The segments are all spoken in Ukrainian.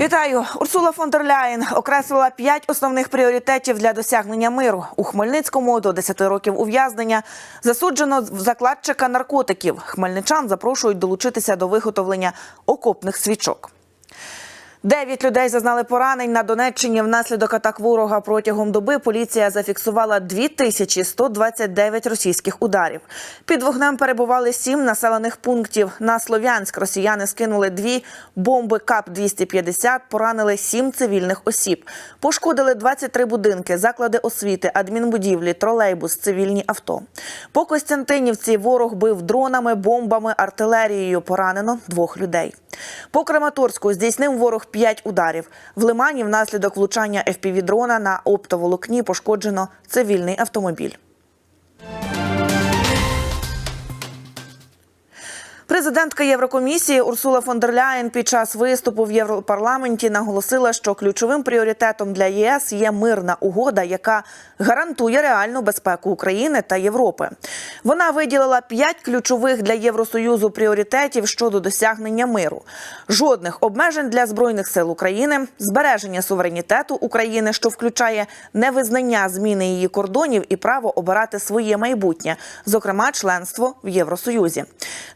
Вітаю, Урсула фон дер Ляєн окреслила п'ять основних пріоритетів для досягнення миру у Хмельницькому до 10 років ув'язнення. Засуджено закладчика наркотиків. Хмельничан запрошують долучитися до виготовлення окопних свічок. Дев'ять людей зазнали поранень на Донеччині внаслідок атак ворога. Протягом доби поліція зафіксувала 2129 російських ударів. Під вогнем перебували сім населених пунктів. На Слов'янськ росіяни скинули дві бомби КАП-250, поранили сім цивільних осіб. Пошкодили 23 будинки, заклади освіти, адмінбудівлі, тролейбус, цивільні авто. По Костянтинівці ворог бив дронами, бомбами, артилерією. Поранено двох людей. По Краматорську здійснив ворог п'ять ударів. В Лимані внаслідок влучання ФПВ-дрона на оптоволокні пошкоджено цивільний автомобіль. Президентка Єврокомісії Урсула фон дер Ляєн під час виступу в Європарламенті наголосила, що ключовим пріоритетом для ЄС є мирна угода, яка гарантує реальну безпеку України та Європи. Вона виділила п'ять ключових для Євросоюзу пріоритетів щодо досягнення миру: жодних обмежень для збройних сил України, збереження суверенітету України, що включає невизнання зміни її кордонів і право обирати своє майбутнє, зокрема членство в Євросоюзі,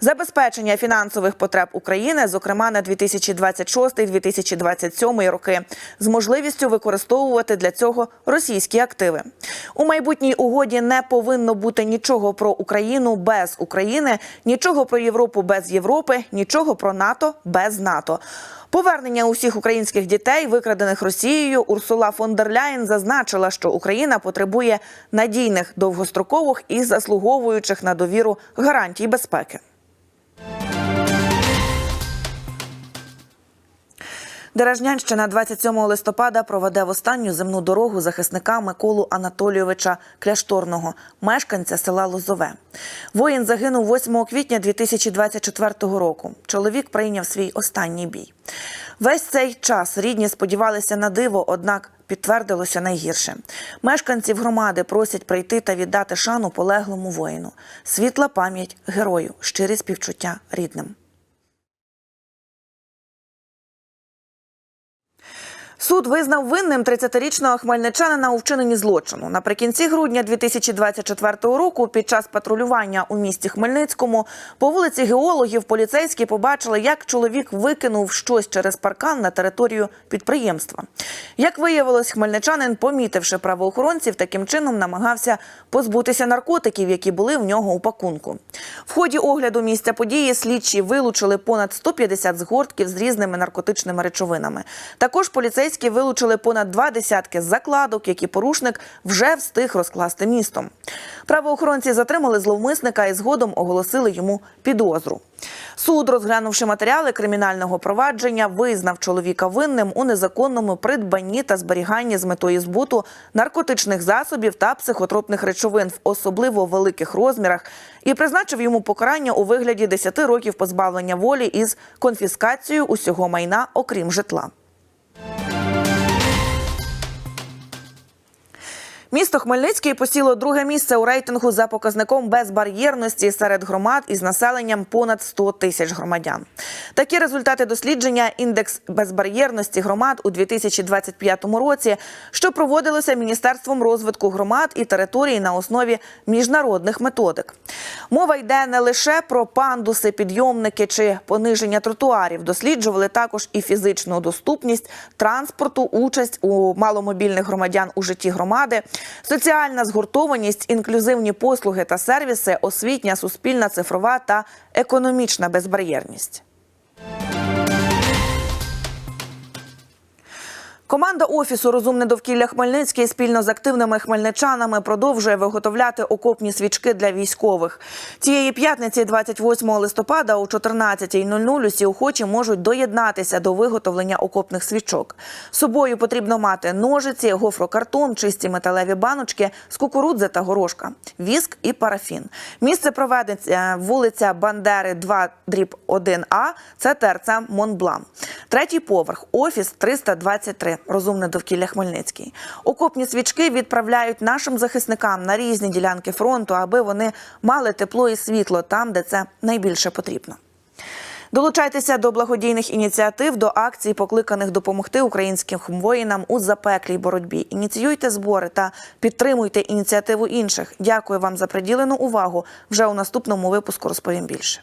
забезпечення фінансових потреб України, зокрема на 2026-2027 роки, з можливістю використовувати для цього російські активи. У майбутній угоді не повинно бути нічого про Україну без України, нічого про Європу без Європи, нічого про НАТО без НАТО. Повернення усіх українських дітей, викрадених Росією, Урсула фон дер Ляєн зазначила, що Україна потребує надійних, довгострокових і заслуговуючих на довіру гарантій безпеки. Дережнянщина 27 листопада проведе в останню земну дорогу захисника Миколу Анатолійовича Кляшторного, мешканця села Лозове. Воїн загинув 8 квітня 2024 року. Чоловік прийняв свій останній бій. Весь цей час рідні сподівалися на диво, однак підтвердилося найгірше. Мешканців громади просять прийти та віддати шану полеглому воїну. Світла пам'ять герою, щирі співчуття рідним. Суд визнав винним 30-річного хмельничанина у вчиненні злочину. Наприкінці грудня 2024 року, під час патрулювання у місті Хмельницькому, по вулиці геологів поліцейські побачили, як чоловік викинув щось через паркан на територію підприємства. Як виявилось, хмельничанин, помітивши правоохоронців, таким чином намагався позбутися наркотиків, які були в нього у пакунку. В ході огляду місця події слідчі вилучили понад 150 згортків з різними наркотичними речовинами. Також поліцейські вилучили понад два десятки закладок, які порушник вже встиг розкласти містом. Правоохоронці затримали зловмисника і згодом оголосили йому підозру. Суд, розглянувши матеріали кримінального провадження, визнав чоловіка винним у незаконному придбанні та зберіганні з метою збуту наркотичних засобів та психотропних речовин в особливо великих розмірах і призначив йому покарання у вигляді 10 років позбавлення волі із конфіскацією усього майна, окрім житла. Місто Хмельницький посіло друге місце у рейтингу за показником безбар'єрності серед громад із населенням понад 100 тисяч громадян. Такі результати дослідження індекс безбар'єрності громад у 2025 році, що проводилося Міністерством розвитку громад і територій на основі міжнародних методик. Мова йде не лише про пандуси, підйомники чи пониження тротуарів. Досліджували також і фізичну доступність транспорту, участь у маломобільних громадян у житті громади. Соціальна згуртованість, інклюзивні послуги та сервіси, освітня, суспільна, цифрова та економічна безбар'єрність. Команда офісу Розумне довкілля Хмельницький спільно з активними хмельничанами продовжує виготовляти окопні свічки для військових. Цієї п'ятниці, 28 листопада, о 14.00 усі охочі можуть доєднатися до виготовлення окопних свічок. Собою потрібно мати ножиці, гофрокартон, чисті металеві баночки з кукурудзи та горошка, віск і парафін. Місце проведення вулиця Бандери, 2, дріб 1А, це ТРЦ Монблан. Третій поверх, офіс 323. Розумне довкілля Хмельницький. Окопні свічки відправляють нашим захисникам на різні ділянки фронту, аби вони мали тепло і світло там, де це найбільше потрібно. Долучайтеся до благодійних ініціатив, до акцій, покликаних допомогти українським воїнам у запеклій боротьбі. Ініціюйте збори та підтримуйте ініціативу інших. Дякую вам за приділену увагу. Вже у наступному випуску розповім більше.